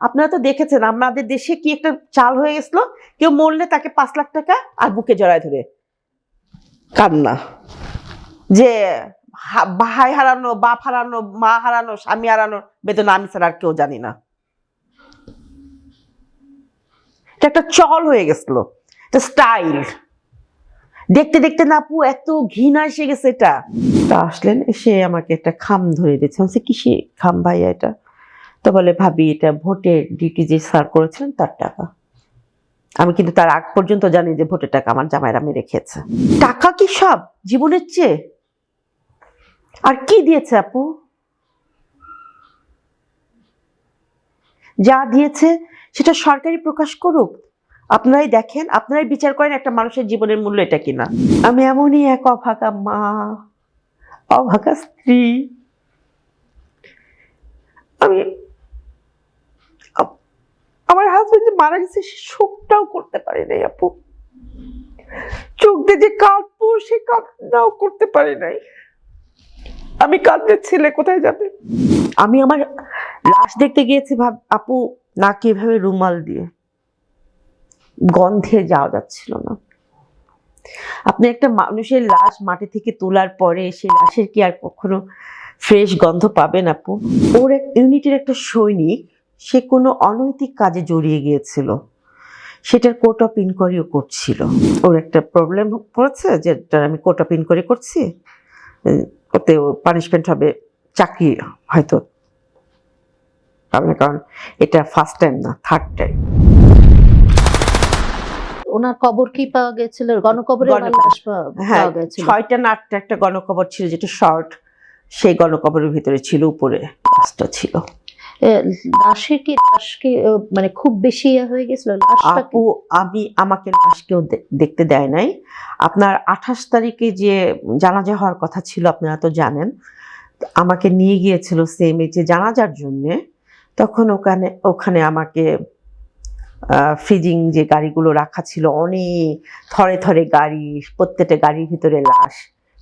আপনারা তো দেখেছেন আমাদের দেশে কি একটা চাল হয়ে গেছিল? কেউ মরলে তাকে পাঁচ লাখ টাকা আর বুকে জড়ায় ধরে। কান্না। যে ভাই হারানো, বাপ হারানো, মা হারানো, স্বামী হারানো, বেদনা আমি ছাড়া আর কেউ জানি না। এটা একটা চল হয়ে গেছিল। স্টাইল দেখতে দেখতে না আপু এত ঘৃণা এসে গেছে এটা। তা আসলেন, এসে আমাকে একটা খাম ধরে দিয়েছে। কিসে খাম ভাইয়া এটা? তো বলে, ভাবি, এটা ভোটের ডিউটি যে স্যার করেছিলেন তার টাকা। আমি কিন্তু তার আগ পর্যন্ত জানি যে ভোটের টাকা আমার জামাইরা মেরে খেয়েছে। টাকা কি সব? জীবনের চেয়ে? আর কি দিয়েছে আপু? যা দিয়েছে সেটা সরকারি প্রকাশ করুক। আপনারাই দেখেন, আপনারাই বিচার করেন একটা মানুষের জীবনের মূল্য এটা কিনা। আমি এমনই এক অভাগা মা, অভাগা স্ত্রী। আমি আমার হাজবেন্ড মারা গেছে, সে শোকটাও করতে পারি নাই আপু। চোখ দিয়ে যে কাঁদবো সে কান্নাও করতে পারি নাই। আমি কাঁদলে ছেলে কোথায় যাবে? আমি আমার লাশ দেখতে গিয়েছি ভাব, আপু, নাকি এভাবে রুমাল দিয়ে। গন্ধে যাওয়া যাচ্ছিল না। আপনি একটা মানুষের লাশ মাটি থেকে তোলার পরে সেই লাশের কি আর কখনো ফ্রেশ গন্ধ পাবেন আপু? ওর এক ইউনিটের একটা সৈনিক সে কোনো অনৈতিক কাজে জড়িয়ে গিয়েছিল। সেটার কোর্ট অফ ইনকোয়ারিও করছিল। ওর একটা প্রবলেম পড়েছে যেটা আমি কোর্ট অফ ইনকোয়ারি করছি ওতে পানিশমেন্ট হবে চাকরি হয়তো কারণ এটা ফার্স্ট টাইম না থার্ড টাইম ওনার কবর কি পাওয়া গেছিল? গণকবরে। হ্যাঁ ছয়টা না আটটা একটা গণকবর ছিল যেটা শর্ট সেই গণকবরের ভিতরে ছিল উপরে লাশটা ছিল। এ, লাশে কি লাশ কি আহ, মানে খুব বেশি ইয়ে হয়ে গেছিল? লাশটা আপু আমি আমাকে লাশ কেউ দেখতে দেয় নাই। আপনার আঠাশ তারিখে যে জানাজা হওয়ার কথা ছিল আপনারা তো জানেন আমাকে নিয়ে গিয়েছিল সেম যে জানাজার জন্যে। তখন ওখানে ওখানে আমাকে ফ্রিজিং যে গাড়িগুলো রাখা ছিল অনেক থরে থরে গাড়ি প্রত্যেকটা গাড়ির ভিতরে লাশ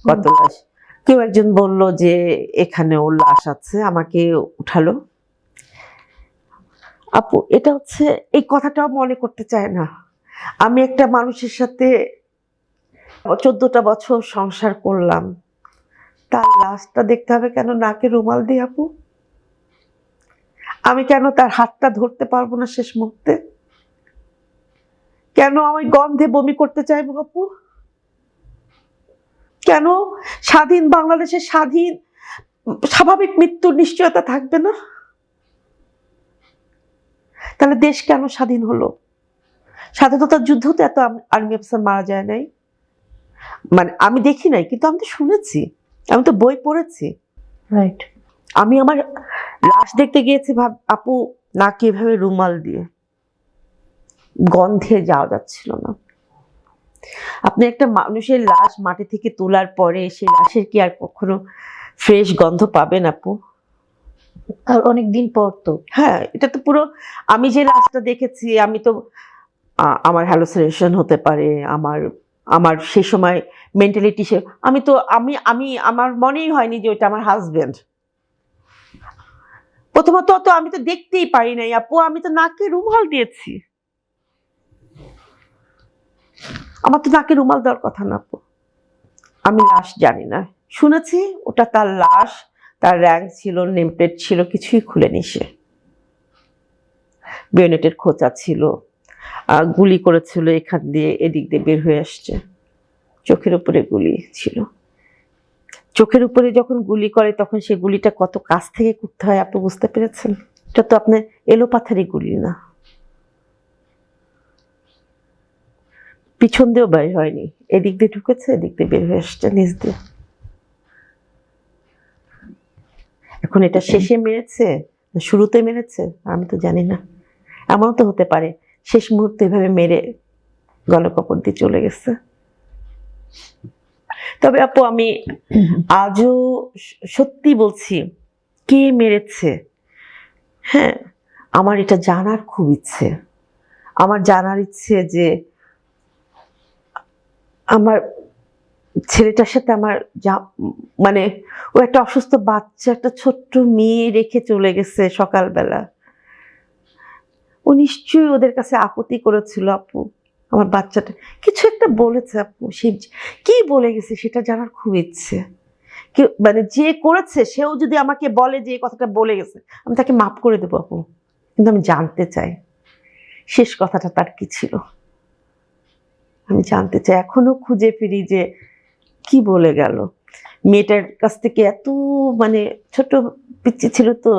কত লাশ। কেউ একজন বলল যে এখানে ওর লাশ আছে। আমাকে উঠালো। আপু, এটা হচ্ছে, এই কথাটাও মনে করতে চায় না। আমি একটা মানুষের সাথে চোদ্দটা বছর সংসার করলাম। তার লাশটা দেখতে হবে কেন? নাকে রুমাল দিয়ে, আপু। আমি কেন তার হাতটা ধরতে পারব না শেষ মুহূর্তে? কেন আমি গন্ধে বমি করতে চাইব, আপু? কেন স্বাধীন বাংলাদেশের স্বাধীন, স্বাভাবিক মৃত্যুর নিশ্চয়তা থাকবে না? তাহলে দেশ কেন স্বাধীন হলো? স্বাধীনতার যুদ্ধতে এত আর্মি অফিসার মারা যায় নাই। মানে আমি দেখি নাই কিন্তু আমি তো শুনেছি। আমি তো বই পড়েছি। রাইট আমি আমার লাশ দেখতে গিয়েছি ভাব আপু নাকি এভাবে রুমাল দিয়ে। গন্ধে যাওয়া যাচ্ছিল না। আপনি একটা মানুষের লাশ মাটি থেকে তোলার পরে সেই লাশের কি আর কখনো ফ্রেশ গন্ধ পাবেন আপু? আর অনেক দিন পর তো। হ্যাঁ এটা তো পুরো, আমি যে লাশটা দেখেছি, আমি তো আমার হ্যালোসিনেশন হতে পারে, আমার আমার সে সময় মেন্টালিটি সে, আমি তো, আমি আমি, আমার মনেই হয়নি যে ওটা আমার হাজবেন্ড প্রথমত তো আমি তো দেখতেই পারি নাই, আপু, আমি তো নাকে রুমাল দিয়েছি। আমার তো নাকে রুমাল দেওয়ার কথা না, আপু। আমি লাশ জানি না। শুনেছি, ওটা তার লাশ তার র্যাঙ্ক ছিল নেমপ্লেট ছিল, কিছুই খুলেনি সে। বেনেটের খোঁচা ছিল গুলি করেছিল এখান দিয়ে, এদিক দিয়ে বের হয়ে আসছে। চোখের উপরে গুলি ছিল। চোখের উপরে যখন গুলি করে, তখন সে গুলিটা কত কাছ থেকে করতে হয় আপনি বুঝতে পেরেছেন? এটা তো আপনার এলোপাথারি গুলি না। পিছন দিয়েও বের হয়নি। এদিক দিয়ে ঢুকেছে, এদিক দিয়ে বের হয়ে আসছে নিজ দিয়ে। এখন এটা শেষে মেরেছে? শুরুতে মেরেছে? আমি তো জানি না। এমনও তো হতে পারে, শেষ মুহূর্তে এভাবে মেরে গণকপড় দিয়ে চলে গেছে। তবে আপু, আমি আজও সত্যি বলছি, কে মেরেছে? হ্যাঁ আমার এটা জানার খুব ইচ্ছে। আমার জানার ইচ্ছে যে আমার ছেলেটার সাথে আমার যা মানে ও একটা অসুস্থ বাচ্চা, একটা ছোট্ট মেয়ে রেখে চলে গেছে সকালবেলা। ও নিশ্চয়ই ওদের কাছে আপত্তি করেছিল, আপু, আমার বাচ্চাটা কিছু একটা বলেছে আপু, সে কি বলে গেছে সেটা জানার খুব ইচ্ছে। মানে যে করেছে, সেও যদি আমাকে বলে যে এই কথাটা বলে গেছে, আমি তাকে মাফ করে দেবো আপু, কিন্তু আমি জানতে চাই। শেষ কথাটা তার কি ছিল? আমি জানতে চাই, এখনও খুঁজে ফিরি যে কি বলে গেল? মেয়েটার কাছ থেকে এত মানে ছোট পিচ্ছি ছিল তো।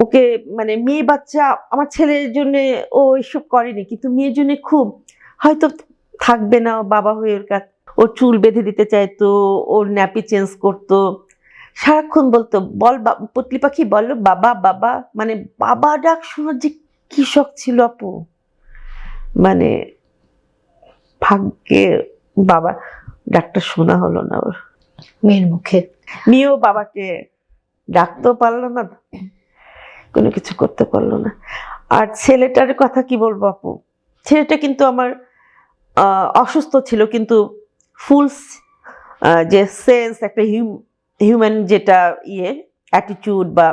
ওকে মানে মেয়ে বাচ্চা আমার ছেলের জন্য ও এসব করেনি, কিন্তু মেয়ের জন্য খুব। হয়তো থাকবে না বাবা হয়ে ওর কাছে। ওর চুল বেঁধে দিতে চাইতো, ওর ন্যাপি চেঞ্জ করতো। সারাক্ষণ বলতো, বল পুতলি পাখি বলো, বাবা বাবা। মানে বাবা ডাক শোনার যে কি শখ ছিল আপু? মানে ভাগ্যে বাবা ডাকটা শোনা হলো না ওর। মেয়ের মুখে। মেয়েও বাবাকে। ডাকতেও পারল না কোনো কিছু করতে পারল না। আর ছেলেটার কথা কি বলব আপু? ছেলেটা কিন্তু আমার অসুস্থ ছিল কিন্তু ফুল যে সেন্স একটা হিউম্যান যেটা ইয়ে অ্যাটিটিউড বা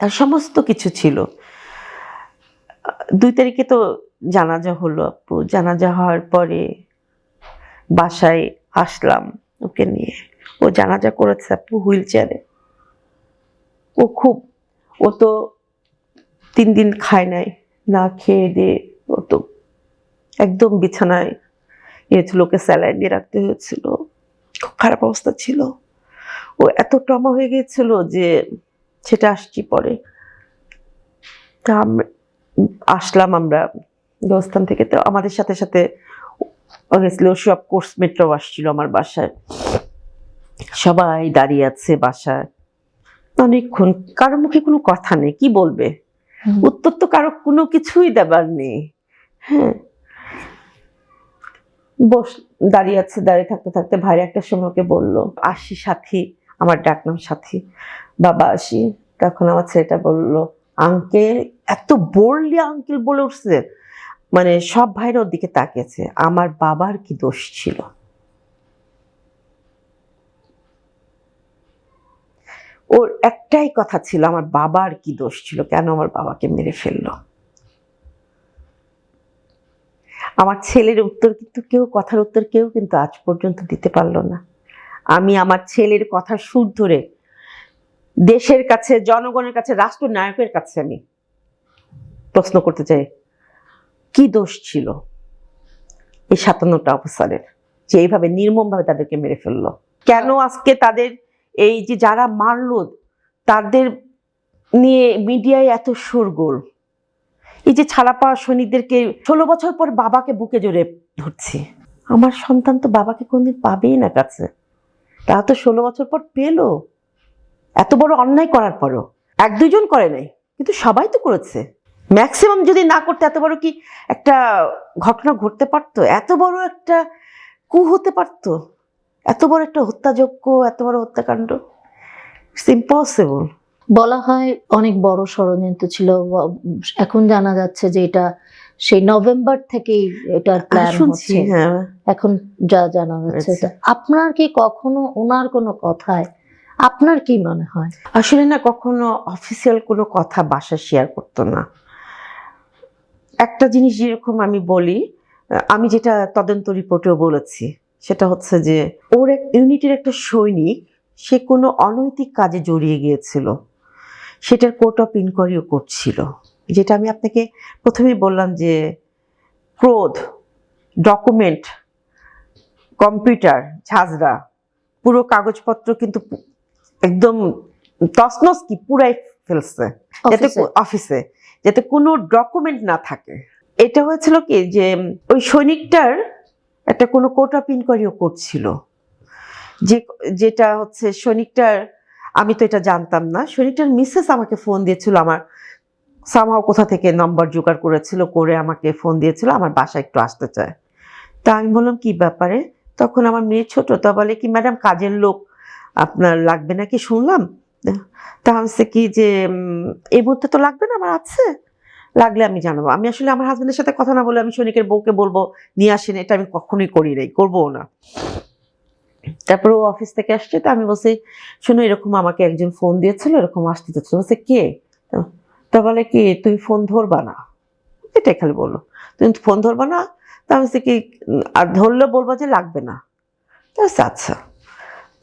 তার সমস্ত কিছু ছিল। দুই তারিখে তো জানাজা হলো আপু। জানাজা হওয়ার পরে বাসায় আসলাম ওকে নিয়ে। ও জানাজা করেছে আপু হুইল চেয়ারে। ও খুব, ও তো তিন দিন খায় নাই, না খেয়ে দিয়ে ও তো একদম বিছানায় ইয়েছিল ওকে স্যালাইন দিয়ে রাখতে হয়েছিল। খুব খারাপ অবস্থা ছিল। ও এত ট্রমা হয়ে গিয়েছিল যে সেটা আসছি পরে। তা আসলাম আমরা দেবস্থান থেকে। তো আমাদের সাথে সাথে অবভিয়াসলি ও সব কোর্স মেট্রো আসছিল আমার বাসায়। সবাই দাঁড়িয়ে আছে বাসায়। অনেকক্ষণ কারও মুখে কোনো কথা নেই কি বলবে? উত্তর তো কারও কোনো কিছুই দেবার নেই। হ্যাঁ। বস দাঁড়িয়ে আছে দাঁড়িয়ে থাকতে থাকতে ভাইরা একটা সময় ওকে বলল আসি সাথী আমার ডাকনাম সাথী। বাবা আসি। তখন আমার ছেলেটা বলল আঙ্কেল এত বোল্ডলি আঙ্কেল বলে উঠছে। মানে সব ভাইরা ওর দিকে তাকিয়েছে। আমার বাবার কি দোষ ছিল? ওর একটাই কথা ছিল, আমার বাবার কি দোষ ছিল? কেন আমার বাবাকে মেরে ফেলল? আমার ছেলের উত্তর কিন্তু কেউ, কথার উত্তর কেউ কিন্তু আজ পর্যন্ত দিতে পারল না। আমি আমার ছেলের কথা সুর ধরে দেশের কাছে, জনগণের কাছে, রাষ্ট্রনায়কের কাছে আমি প্রশ্ন করতে চাই কি দোষ ছিল? এই সাতান্নটা অফিসারের যে এইভাবে নির্মমভাবে তাদেরকে মেরে ফেলল। কেন আজকে তাদের এই যে যারা মারলো তাদের নিয়ে মিডিয়ায় এত শোরগোল? এই যে ছাড়া পাওয়া সৈনিকদেরকে ষোলো বছর পর বাবাকে বুকে জোরে ধরছে। আমার সন্তান তো বাবাকে কোনদিন পাবেই না কাছে। তারা তো ষোলো বছর পর পেল। এত বড় অন্যায় করার পরও। এক দুজন করে নাই কিন্তু সবাই তো করেছে। ম্যাক্সিমাম যদি না করতে এত বড় কি একটা ঘটনা ঘটতে পারতো? এত বড় একটা কু হতে পারতো? এত বড় একটা হত্যাযোগ্য এত বড় হত্যাকাণ্ড? ইটস ইম্পসিবল বলা হয় অনেক বড় ষড়যন্ত্র ছিল। এখন জানা যাচ্ছে যে এটা সেই নভেম্বর থেকেই এটার প্ল্যান শুনছি হচ্ছে। হ্যাঁ। এখন যা জানা যাচ্ছে আচ্ছা। আপনার কি কখনো ওনার কোনো কথায় আপনার কি মনে হয়? আসলে না কখনো অফিসিয়াল কোনো কথা বাসা শেয়ার করতো না। একটা জিনিস যেরকম আমি বলি আমি যেটা তদন্ত রিপোর্টেও বলেছি সেটা হচ্ছে যে ওর এক ইউনিটের একটা সৈনিক সে কোনো অনৈতিক কাজে জড়িয়ে গিয়েছিল। সেটার কোর্ট অফ ইনকোয়ারিও করছিল। যেটা আমি আপনাকে প্রথমেই বললাম যে ক্রোধ ডকুমেন্ট কম্পিউটার ঝাঁঝরা পুরো কাগজপত্র কিন্তু একদম তসনস কি পুরাই ফেলছে। অফিসে? যাতে কোনো ডকুমেন্ট না থাকে। এটা হয়েছিল কি যে, ওই সৈনিকটার একটা কোনো কোর্ট অফ ইনকোয়ারিও করছিল যে, যেটা হচ্ছে সৈনিকটার, আমি তো এটা জানতাম না, সৈনিকটার মিসেস আমাকে ফোন দিয়েছিল, আমার সামহাও কোথা থেকে নম্বর জোগাড় করেছিল, করে আমাকে ফোন দিয়েছিল, আমার বাসায় একটু আসতে চায়। তা আমি বললাম, কি ব্যাপারে? তখন আমার মেয়ে ছোট, তা বলে কি, ম্যাডাম, কাজের লোক আপনার লাগবে নাকি? শুনলাম তা কি যে এই মুহূর্তে তো লাগবে না, আমার আছে। লাগলে আমি জানাব। আমি আসলে আমার হাজবেন্ডের সাথে কথা না বলে আমি সৈনিকের বউকে বলব, নিয়ে আসেন, এটা আমি কখনোই করি নাই করব না। তারপর ও অফিস থেকে আসছে, তো আমি বলছি, শোনো, এরকম আমাকে একজন ফোন দিয়েছিল, এরকম আসতে চাচ্ছিল বলছে, কে? তা বলে কি, তুমি ফোন ধরবা না। এটাই খালি বলল। তুমি ফোন ধরবা না? তা আমি কি, আর ধরলে বলব যে লাগবে না। তা আচ্ছা।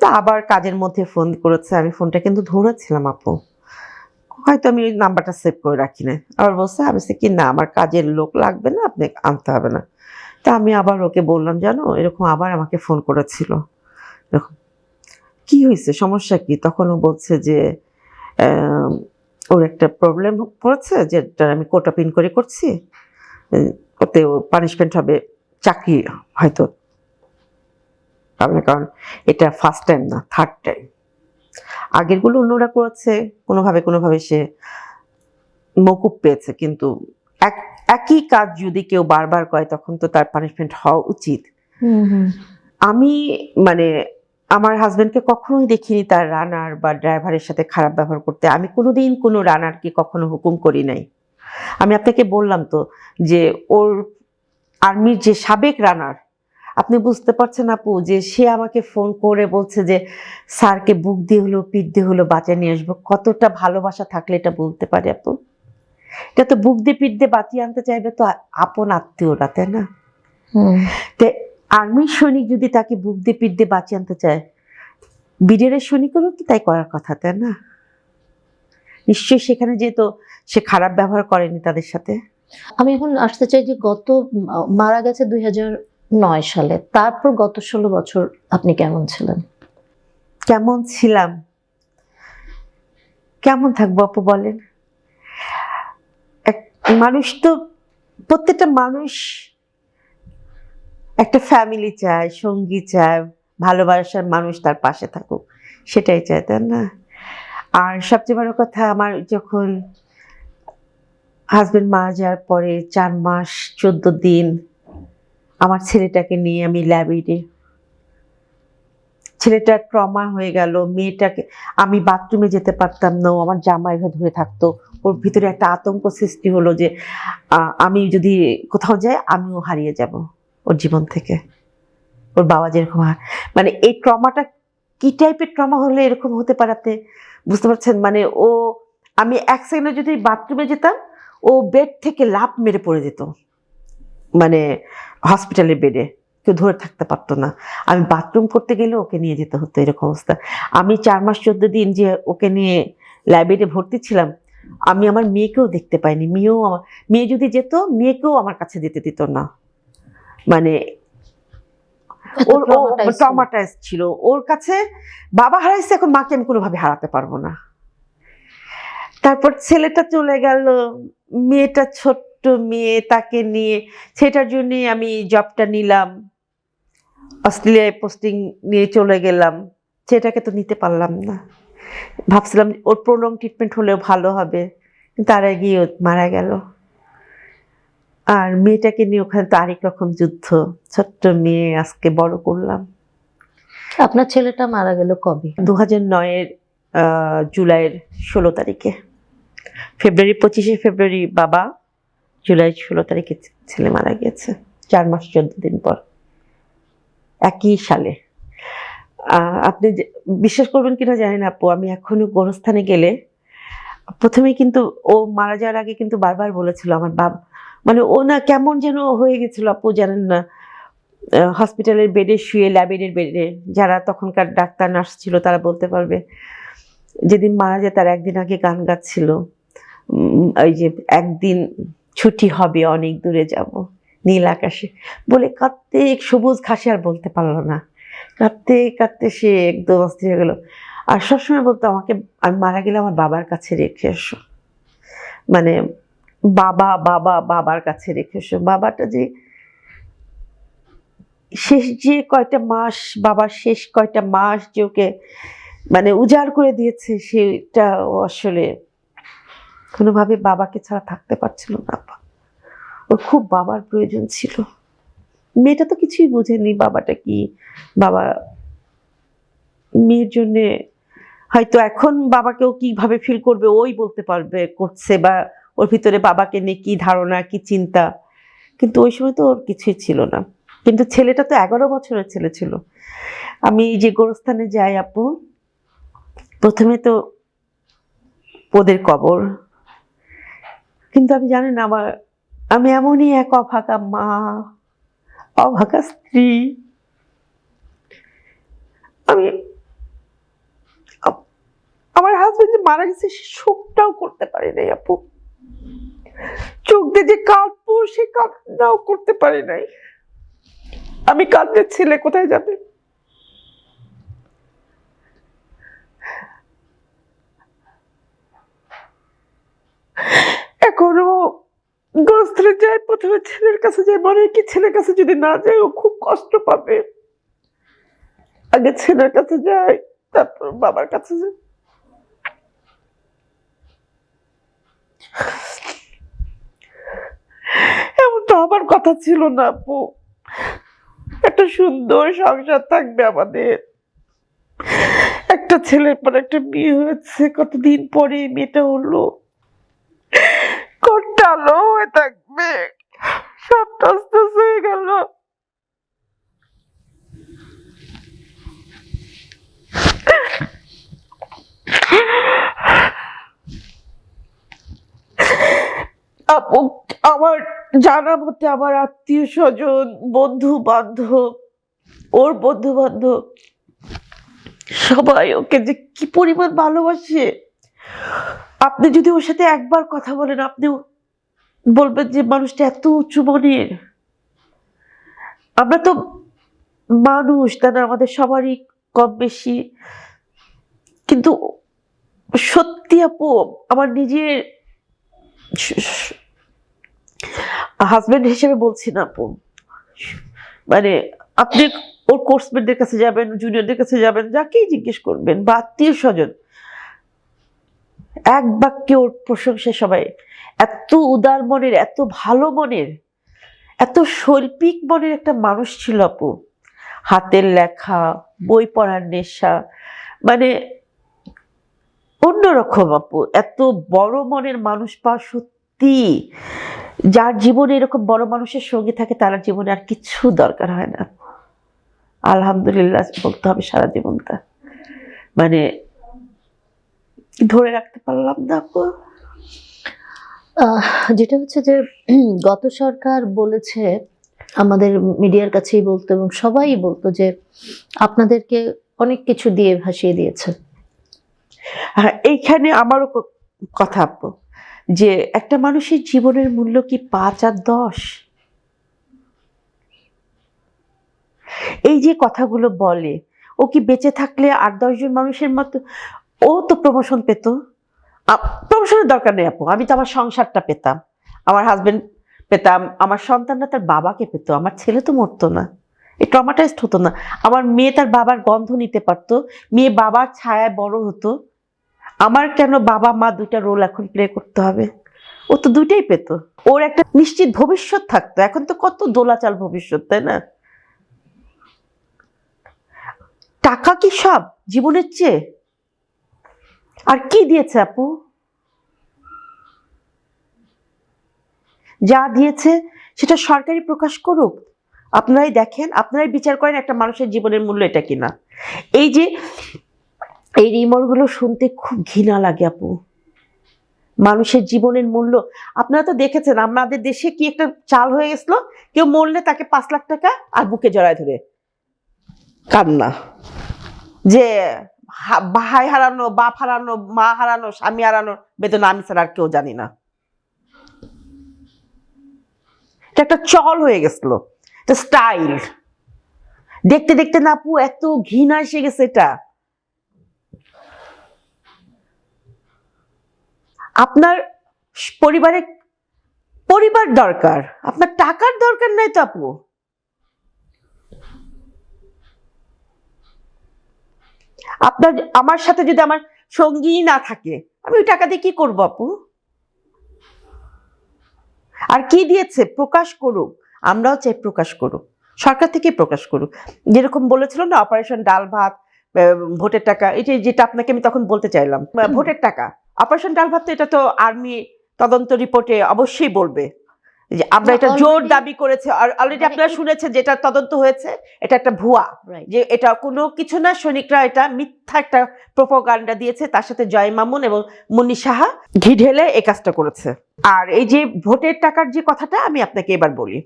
তা আবার কাজের মধ্যে ফোন করেছে, আমি ফোনটা কিন্তু ধরেছিলাম আপু। হয়তো আমি ওই নাম্বারটা সেভ করে রাখি না আবার বলছে, আমি বলছি, কি না, আমার কাজের লোক লাগবে না, আপনি আনতে হবে না। তা আমি আবার ওকে বললাম, জানো, এরকম আবার আমাকে ফোন করেছিল। এরকম, কি হয়েছে? সমস্যা কি? তখন ও বলছে যে ওর একটা প্রবলেম পড়েছে, যেটা আমি কোটা পিন করে করছি। ওতে ও পানিশমেন্ট হবে, চাকরি হয়তো না, কারণ এটা ফার্স্ট টাইম না থার্ড টাইম আগেরগুলো অন্যরা করেছে কোনোভাবে কোনোভাবে সে মকুব পেয়েছে কিন্তু এক একই কাজ যদি কেউ বারবার করে তখন তো তার পানিশমেন্ট হওয়া উচিত। আমি মানে আমার হাজবেন্ডকে কখনোই দেখিনি তার রানার বা ড্রাইভারের সাথে খারাপ ব্যবহার করতে। আমি কোনোদিন কোনো রানারকে কখনো হুকুম করি নাই। আমি আপনাকে বললাম তো যে ওর আর্মির যে সাবেক রানার আপনি বুঝতে পারছেন আপু যে সে আমাকে ফোন করে বলছে যে স্যারকে বুক দিয়ে হলো পিঠ দিয়ে হলো বাঁচিয়ে নিয়ে আসব। কতটা ভালোবাসা থাকলে এটা বলতে পারে আপু? এটা তো বুক দিয়ে পিঠ দিয়ে বাঁচিয়ে আনতে চাইবে তো আপন আত্মীয়রা তাই না? হুম। তে আর্মির সৈনিক যদি তাকে বুক দিয়ে পিঠ দিয়ে বাঁচিয়ে আনতে চায় বিডের সৈনিকেরও তো তাই করার কথা তাই না? নিশ্চয়ই সেখানে যেহেতু সে খারাপ ব্যবহার করেনি তাদের সাথে। আমি এখন আসতে চাই যে গত মারা গেছে দুই হাজার নয় সালে। তারপর গত ষোলো বছর আপনি কেমন ছিলেন? কেমন ছিলাম? কেমন থাকব আপু বলেন? মানুষ তো, প্রত্যেকটা মানুষ একটা ফ্যামিলি চায়, সঙ্গী চায়, ভালোবাসার মানুষ তার পাশে থাকুক। সেটাই চায়, তাই না? আর সবচেয়ে বড় কথা আমার যখন হাজবেন্ড মারা যাওয়ার পরে চার মাস, চোদ্দ দিন আমার ছেলেটাকে নিয়ে আমি ল্যাবিডে ছেলেটা ট্রমা হয়ে গেল, মেয়েটাকে, আমি বাথরুমে যেতে পারতাম না আমার জামা এভাবে ধরে থাকতো। ওর ভিতরে একটা আতঙ্ক সৃষ্টি হলো যে আমি যদি কোথাও যাই, আমিও হারিয়ে যাব ওর জীবন থেকে। ওর বাবা যেরকম মানে এই ট্রমাটা কি টাইপের ট্রমা হলে এরকম হতে পারে আপনি বুঝতে পারছেন? মানে ও, আমি এক সেকেন্ডে যদি বাথরুমে যেতাম, ও বেড থেকে লাফ মেরে পড়ে যেত। মানে হসপিটালের বেডে কেউ ধরে থাকতে পারতো না। আমি বাথরুম করতে গেলে ওকে নিয়ে যেতে হতো এরকম অবস্থা। আমি চার মাস চোদ্দ দিন যে ওকে নিয়ে লাইব্রেরি ভর্তি ছিলাম আমি আমার মেয়েকেও দেখতে পাইনি। মেয়েও আমার মেয়ে যদি যেত মেয়েকেও আমার কাছে যেতে দিত না। মানে ওর। ট্রমাটাইজ ছিল। ওর কাছে বাবা হারাইছে এখন মাকে আমি কোনোভাবে হারাতে পারব না। তারপর ছেলেটা চলে গেল মেয়েটা ছোট্ট মেয়ে তাকে নিয়ে সেটার জন্য আমি জবটা নিলাম। অস্ট্রেলিয়ায় পোস্টিং নিয়ে চলে গেলাম। সেটাকে তো নিতে পারলাম না। ভাবছিলাম ওর প্রলং ট্রিটমেন্ট হলেও ভালো হবে। তার গিয়ে মারা গেল। আর মেয়েটাকে নিয়ে ওখানে তো আরেক রকম যুদ্ধ। ছোট্ট মেয়ে আজকে বড় করলাম। আপনার ছেলেটা মারা গেল কবে? দু হাজার নয়ের জুলাইয়ের ষোলো তারিখে। ফেব্রুয়ারি পঁচিশে ফেব্রুয়ারি বাবা জুলাই ষোলো তারিখে ছেলে মারা গিয়েছে। চার মাস চোদ্দ দিন পর। একই সালে। আপনি বিশ্বাস করবেন কিনা জানি না আপু, আমি এখনও গোরস্থানে গেলে প্রথমে কিন্তু ও মারা যাওয়ার আগে কিন্তু বারবার বলেছিল আমার বাপ মানে ও না কেমন যেন হয়ে গেছিল আপু, জানেন না। হসপিটালের বেডে শুয়ে, ল্যাবের বেডে যারা তখনকার ডাক্তার, নার্স ছিল তারা বলতে পারবে, যেদিন মারা যায় তার একদিন আগে গান গাচ্ছিল। ওই যে একদিন ছুটি হবে, অনেক দূরে যাব। নীল আকাশে। বলে কাঁদতে সবুজ ঘাসে আর বলতে পারল না। কাঁদতে কাঁদতে সে একদম অস্থির হয়ে গেলো। আর সবসময় বলতো, আমাকে, আমি মারা গেলে আমার বাবার কাছে রেখে এসো। মানে বাবা বাবা, বাবার কাছে রেখে এসো। বাবাটা যে, শেষ যে কয়টা মাস, বাবার শেষ কয়টা মাস যে ওকে মানে উজাড় করে দিয়েছে, সেটা আসলে কোনোভাবে বাবাকে ছাড়া থাকতে পারছিল না ওর খুব বাবার প্রয়োজন ছিল। মেয়েটা তো কিছুই বোঝেনি বাবাটা কি। বাবা মেয়ের জন্যে হয়তো এখন বাবাকেও কীভাবে ফিল করবে, ওই বলতে পারবে, করছে বা ওর ভিতরে বাবাকে নিয়ে কি ধারণা, কি চিন্তা। কিন্তু ওই সময় তো ওর কিছুই ছিল না। কিন্তু ছেলেটা তো এগারো বছরের ছেলে ছিল। আমি যে গোরস্থানে যাই আপু, প্রথমে তো ওদের কবর কিন্তু আমি জানি না, আমার, আমি এমনই এক অভাগা মা, অভাগা স্ত্রী। আমি, আমার হাজবেন্ড যে মারা গেছে, সে শোকটাও করতে পারি নাই আপু। চোখ দিয়ে যে কাঁদবো, সে কান্নাও করতে পারি নাই। আমি কাঁদলে ছেলে কোথায় যাবে? এখনও গোস্ত্রে যায় প্রথমে ছেলের কাছে যায় মনে কি ছেলের কাছে যদি না যায় ও খুব কষ্ট পাবে। আগে ছেলের কাছে যায় তারপর বাবার কাছে যায় এমন তো আমার কথা ছিল না, আপু। একটা সুন্দর সংসার থাকবে আমাদের। একটা ছেলের পর একটা বিয়ে হয়েছে, কতদিন পরে মেয়েটা হলো? আলো হয়ে থাকবে সব টস হয়ে গেল। আপু, আমার জানা মতে আমার আত্মীয় স্বজন বন্ধু বান্ধব ওর বন্ধু বান্ধব সবাই ওকে যে কি পরিমাণ ভালোবাসে আপনি যদি ওর সাথে একবার কথা বলেন আপনি বলবেন যে মানুষটা এত উঁচু মনের। আমরা তো মানুষ তাই না, আমাদের সবারই কম বেশি। কিন্তু সত্যি আপু, আমার নিজের হাজবেন্ড হিসেবে বলছি না আপু। মানে আপনি ওর কোর্সমেটদের কাছে যাবেন জুনিয়রদের কাছে যাবেন, যাকেই জিজ্ঞেস করবেন, বা আত্মীয় স্বজন। এক বাক্যে ওর প্রশংসা সবাই। এত উদার মনের, এত ভালো মনের, এত শৈল্পিক মনের একটা মানুষ ছিল আপু। হাতের লেখা, বই পড়ার নেশা মানে অন্যরকম আপু। এত বড় মনের মানুষ পাওয়া সত্যি, যার জীবনে এরকম বড় মানুষের সঙ্গে থাকে তার জীবনে আর কিছু দরকার হয় না আলহামদুলিল্লাহ বলতে হবে সারা জীবনটা। মানে ধরে রাখতে পারলাম না আপু। যেটা হচ্ছে যে গত সরকার বলেছে আমাদের মিডিয়ার কাছেই বলতো এবং সবাই বলতো যে আপনাদেরকে অনেক কিছু দিয়ে ভাসিয়ে দিয়েছে। হ্যাঁ এইখানে আমারও কথা আপু যে একটা মানুষের জীবনের মূল্য কি পাঁচ আর দশ? এই যে কথাগুলো বলে ও কি বেঁচে থাকলে আট দশজন মানুষের মতো ও তো প্রমোশন পেত। প্রমোশনের দরকার নেই আপু, আমি তো আমার সংসারটা পেতাম। আমার হাজবেন্ড পেতাম, আমার সন্তানরা তার বাবাকে পেত, আমার ছেলে তো মরতো না। এই ট্রমাটাইজড হতো না। আমার মেয়ে তার বাবার গন্ধ নিতে পারতো, মেয়ে বাবার ছায়ায় বড় হতো। আমার কেন বাবা মা দুইটা রোল এখন প্লে করতে হবে? ও তো দুইটাই পেত। ওর একটা নিশ্চিত ভবিষ্যৎ থাকতো। এখন তো কত দোলাচাল ভবিষ্যৎ, তাই না? টাকা কি সব? জীবনের চেয়ে? আর কি দিয়েছে আপু? যা দিয়েছে সেটা সরকারি প্রকাশ করুক। আপনারাই দেখেন, আপনারাই বিচার করেন একটা মানুষের জীবনের মূল্য এটা কিনা। এই যে, এই রিমোটগুলো শুনতে খুব ঘৃণা লাগে আপু। মানুষের জীবনের মূল্য, আপনারা তো দেখেছেন, আমাদের দেশে কি একটা চাল হয়ে গেছিল? কেউ মরলে তাকে পাঁচ লাখ টাকা আর বুকে জড়ায় ধরে। কান্না। যে ভাই হারানো, বাপ হারানো, মা হারানো, স্বামী হারানো বেতন আমি ছাড়া আর কেউ জানি না। এটা একটা চল হয়ে গেছিল স্টাইল দেখতে দেখতে না আপু, এত ঘৃণা এসে গেছে এটা। আপনার পরিবারে, পরিবার দরকার, আপনার টাকার দরকার নাই তো আপু। আপনার আমার সাথে যদি আমার সঙ্গী না থাকে আমি ওই টাকা দিয়ে কি করব আপু? আর কি দিয়েছে? প্রকাশ করুক। আমরাও চাই প্রকাশ করুক। সরকার থেকে প্রকাশ করুক। যেরকম বলেছিল না অপারেশন ডাল ভাত ভোটের টাকা এটা যেটা আপনাকে আমি তখন বলতে চাইলাম ভোটের টাকা। অপারেশন ডাল ভাত তো এটা তো আর্মি তদন্ত রিপোর্টে অবশ্যই বলবে। যে আমরা এটা জোর দাবি করেছে। আর অলরেডি মানে আপনারা শুনেছেন যেটা তদন্ত হয়েছে এটা একটা ভুয়া। যে এটা কোনো কিছু না সৈনিকরা এটা মিথ্যা একটা প্রোপাগান্ডা দিয়েছে তার সাথে জয় মামুন এবং মুন্নি সাহা ঘি ঢেলে এই কাজটা করেছে। আর এই যে ভোটের টাকার যে কথাটা আমি আপনাকে এবার বলি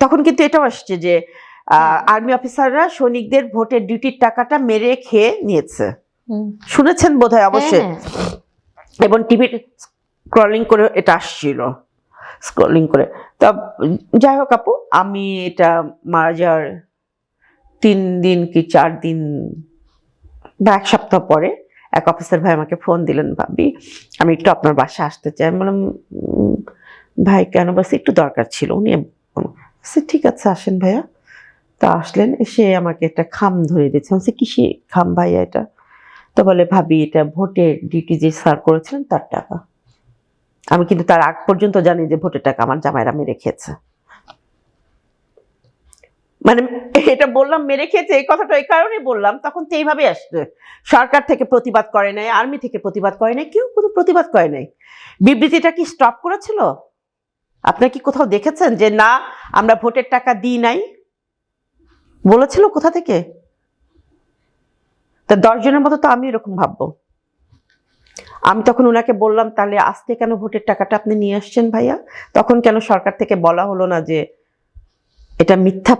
তখন কিন্তু এটাও আসছে যে হ্যাঁ। আর্মি অফিসাররা সৈনিকদের ভোটের ডিউটির টাকাটা মেরে খেয়ে নিয়েছে। শুনেছেন বোধহয় অবশ্যই? হ্যাঁ, এবং টিভির স্ক্রলিং করে এটা আসছিল। স্ক্রলিং করে। তা যাই হোক আপু আমি এটা মারা যাওয়ার তিন দিন কি চার দিন বা এক সপ্তাহ পরে এক অফিসার ভাই আমাকে ফোন দিলেন ভাবি আমি একটু আপনার বাসায় আসতে চাই। বললাম ভাই কেন বাস একটু দরকার ছিল। উনি বলছে, ঠিক আছে আসেন ভাইয়া। তা আসলেন এসে আমাকে একটা খাম ধরে দিয়েছে। বলছে কিসে খাম ভাইয়া এটা? তো বলে ভাবি এটা ভোটের ডিউটি যে স্যার করেছিলেন তার টাকা। আমি কিন্তু তার আগ পর্যন্ত জানি যে ভোটের টাকা আমার জামাইরা মেরে খেয়েছে। মানে এটা বললাম মেরে খেয়েছে, এই কথাটা এই কারণে বললাম, তখন তো এইভাবে আসছে। সরকার থেকে প্রতিবাদ করে নাই, আর্মি থেকে প্রতিবাদ করে নাই, কেউ কোনো প্রতিবাদ করে নাই। বিবৃতিটা কি স্টপ করেছিল? আপনার কি কোথাও দেখেছেন যে না, আমরা ভোটের টাকা দিই নাই? বলেছিল কোথা থেকে? তা দশজনের মতো তো আমি এরকম ভাববো। আমি তখন ওনাকে বললাম, তাহলে আজকে কেন ভোটের টাকাটা আপনি নিয়ে আসছেন ভাইয়া? তখন কেন সরকার থেকে বলা হলো না যে এটা মিথ্যা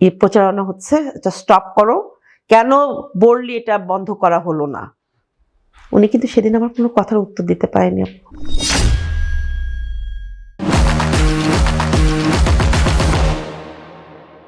ই প্রচারণা হচ্ছে, এটা স্টপ করো। কেন বললি এটা বন্ধ করা হলো না? উনি কিন্তু সেদিন আমার কোনো কথার উত্তর দিতে পারেনি।